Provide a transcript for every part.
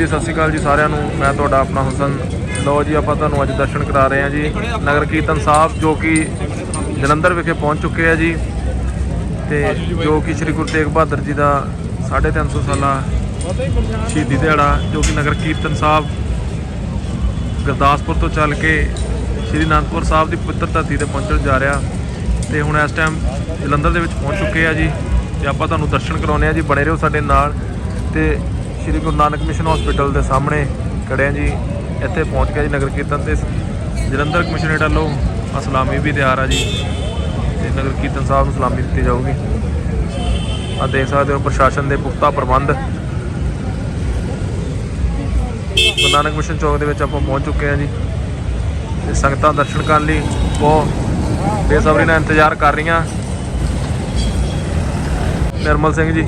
ਜੀ, ਸਤਿ ਸ਼੍ਰੀ ਅਕਾਲ ਜੀ ਸਾਰਿਆਂ ਨੂੰ। ਮੈਂ ਤੁਹਾਡਾ ਆਪਣਾ ਹਸਨ। ਲੋ ਜੀ, ਆਪਾਂ ਤੁਹਾਨੂੰ ਅੱਜ ਦਰਸ਼ਨ ਕਰਾ ਰਹੇ ਹਾਂ ਜੀ। ਨਗਰ ਕੀਰਤਨ ਸਾਹਿਬ, ਜੋ ਕਿ ਜਲੰਧਰ ਵਿਖੇ ਪਹੁੰਚ ਚੁੱਕੇ ਆ ਜੀ। ਤੇ ਜੋ ਕਿ ਸ੍ਰੀ ਗੁਰੂ ਤੇਗ ਬਹਾਦਰ ਜੀ ਦਾ 350 ਸਾਲਾ ਸ਼ਹੀਦੀ ਦਿਹਾੜਾ, ਜੋ ਕਿ ਨਗਰ ਕੀਰਤਨ ਸਾਹਿਬ ਗੁਰਦਾਸਪੁਰ ਤੋਂ ਚੱਲ ਕੇ ਸ੍ਰੀ ਅਨੰਦਪੁਰ ਸਾਹਿਬ ਦੀ ਪੁੱਤਰ ਧਰਤੀ ਤੇ ਪਹੁੰਚਣ ਜਾ ਰਿਹਾ। ਤੇ ਹੁਣ ਇਸ ਟਾਈਮ ਜਲੰਧਰ ਦੇ ਵਿੱਚ ਪਹੁੰਚ ਚੁੱਕੇ ਆ ਜੀ। ਤੇ ਆਪਾਂ ਤੁਹਾਨੂੰ ਦਰਸ਼ਨ ਕਰਾਉਣੇ ਆ ਜੀ, ਬਣੇ ਰਹੋ ਸਾਡੇ ਨਾਲ। ਤੇ ਸ੍ਰੀ ਗੁਰੂ ਨਾਨਕ ਮਿਸ਼ਨ ਹਸਪੀਟਲ ਦੇ ਸਾਹਮਣੇ ਖੜੇ ਆ ਜੀ। ਇੱਥੇ ਪਹੁੰਚ ਗਿਆ ਜੀ ਨਗਰ ਕੀਰਤਨ ਤੇ। ਜਲੰਧਰ ਕਮਿਸ਼ਨਰੇਟ ਵੱਲੋਂ ਆਹ ਸਲਾਮੀ ਵੀ ਤਿਆਰ ਆ ਜੀ। ਤੇ ਨਗਰ ਕੀਰਤਨ ਸਾਹਿਬ ਨੂੰ ਸਲਾਮੀ ਦਿੱਤੀ ਜਾਊਗੀ। ਆ ਦੇਖ ਸਕਦੇ ਹੋ ਪ੍ਰਸ਼ਾਸਨ ਦੇ ਪੁਖਤਾ ਪ੍ਰਬੰਧ। ਗੁਰੂ ਨਾਨਕ ਮਿਸ਼ਨ ਚੌਕ ਦੇ ਵਿੱਚ ਆਪਾਂ ਪਹੁੰਚ ਚੁੱਕੇ ਹਾਂ ਜੀ। ਤੇ ਸੰਗਤਾਂ ਦਰਸ਼ਨ ਕਰਨ ਲਈ ਬਹੁਤ ਬੇਸਬਰੀ ਨਾਲ ਇੰਤਜ਼ਾਰ ਕਰ ਰਹੀਆਂ। ਨਿਰਮਲ ਸਿੰਘ ਜੀ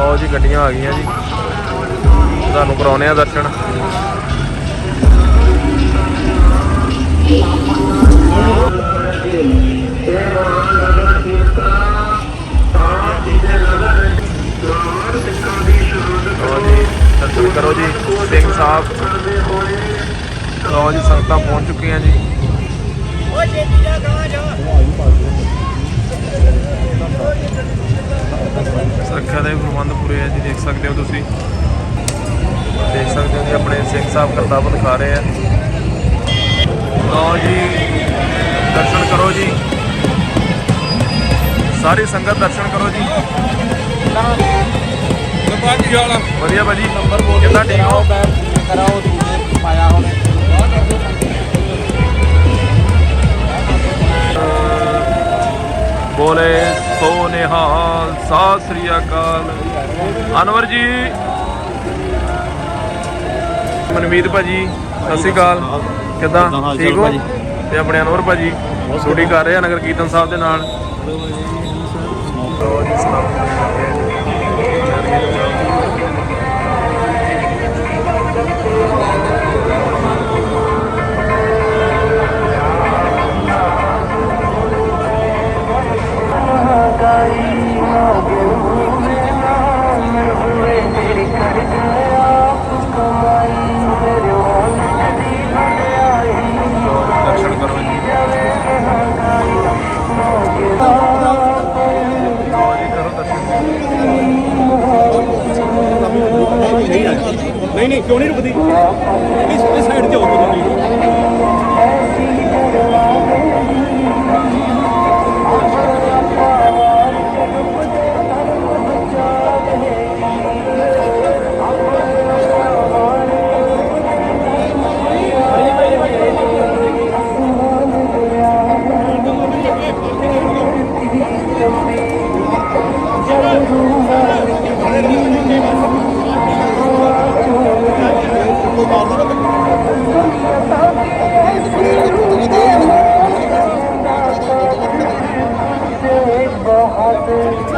ਲਓ ਜੀ, ਗੱਡੀਆਂ ਆ ਗਈਆਂ ਜੀ। ਤੁਹਾਨੂੰ ਕਰਾਉਣੇ ਆ ਦਰਸ਼ਨ। ਜੀ, ਦਰਸ਼ਨ ਕਰੋ ਜੀ, ਸਿੰਘ ਸਾਹਿਬ। ਲਓ ਜੀ, ਸੰਗਤਾਂ ਪਹੁੰਚ ਚੁੱਕੀਆਂ ਜੀ। ਸੁਰੱਖਿਆ ਦੇ ਪ੍ਰਬੰਧ ਪੂਰੇ ਆ ਜੀ ਦੇਖ ਸਕਦੇ ਹੋ ਤੁਸੀਂ। ਦੇਖ ਸਕਦੇ ਹੋ ਜੀ ਆਪਣੇ ਸਿੰਘ ਸਾਹਿਬ ਕਰਤੱਵ ਦਿਖਾ ਰਹੇ ਆ। ਲਓ ਜੀ ਦਰਸ਼ਨ ਕਰੋ ਜੀ। ਸਾਰੀ ਸੰਗਤ ਦਰਸ਼ਨ ਕਰੋ ਜੀ। ਵਧੀਆ ਭਾਜੀ ਨੰਬਰ ਬੋਲ ਕਿੱਦਾਂ ਠੀਕ ਹੋ? ਕਰਾਓ ਦੂਜੇ ਪਾਇਆ ਹੋਣੇ ਬੋਲੇ ਸੋ ਨਿਹਾਲ ਸਤਿ ਸ੍ਰੀ ਅਕਾਲ। ਅਨਵਰ ਜੀ। ਮਨਮੀਤ ਭਾਜੀ ਸਤਿ ਸ੍ਰੀ ਅਕਾਲ। ਕਿੱਦਾਂ? ਠੀਕ ਹੋ? ਤੇ ਆਪਣੇ ਅਨਵਰ ਭਾਜੀ ਛੁੱਟੀ ਕਰ ਰਹੇ ਆ ਨਗਰ ਕੀਰਤਨ ਸਾਹਿਬ ਦੇ ਨਾਲ? ਲਓ ਜੀ ਸਲਾਮ ਨਹੀਂ ਨਹੀਂ ਕਿਉਂ ਨਹੀਂ ਰੁਕਦੀ? ਇਸ ਸਾਈਡ ਤੇ ਆਓ ਤੁਸੀਂ।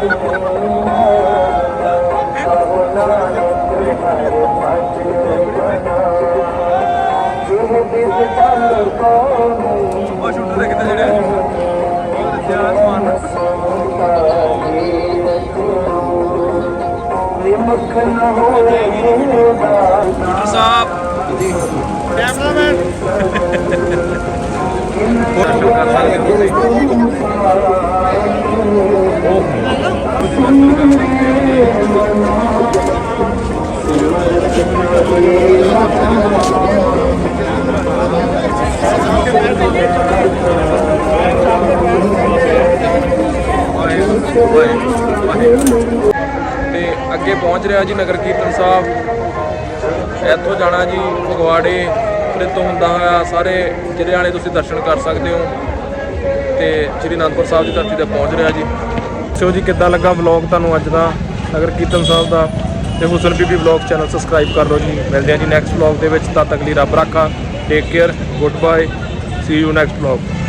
ਦੇ ਤੇ ਅੱਗੇ ਪਹੁੰਚ ਰਿਹਾ ਜੀ ਨਗਰ ਕੀਰਤਨ ਸਾਹਿਬ। ਇੱਥੋਂ ਜਾਣਾ ਜੀ ਫਗਵਾੜੇ, ਫਿਰ ਇੱਥੋਂ ਹੁੰਦਾ ਹੋਇਆ ਸਾਰੇ ਜ਼ਿਲ੍ਹੇ ਵਾਲੇ ਤੁਸੀਂ ਦਰਸ਼ਨ ਕਰ ਸਕਦੇ ਹੋ। ਤੇ ਸ੍ਰੀ ਅਨੰਦਪੁਰ ਸਾਹਿਬ ਦੀ ਧਰਤੀ ਤੇ ਪਹੁੰਚ ਰਿਹਾ ਜੀ। ਸੋ ਜੀ ਕਿੱਦਾਂ ਲੱਗਾ ਵਲੌਗ ਤੁਹਾਨੂੰ ਅੱਜ ਦਾ, ਨਗਰ ਕੀਰਤਨ ਸਾਹਿਬ ਦਾ। ਤੇ ਹੁਸਨ ਬੀਬੀ ਵਲੌਗ ਚੈਨਲ ਸਬਸਕ੍ਰਾਈਬ ਕਰ ਲਓ ਜੀ। ਮਿਲਦੇ ਹਾਂ ਜੀ ਨੈਕਸਟ ਵਲੌਗ ਦੇ ਵਿੱਚ, ਤਦ ਤੱਕ ਲਈ ਰੱਬ ਰਾਖਾ take care goodbye see you next vlog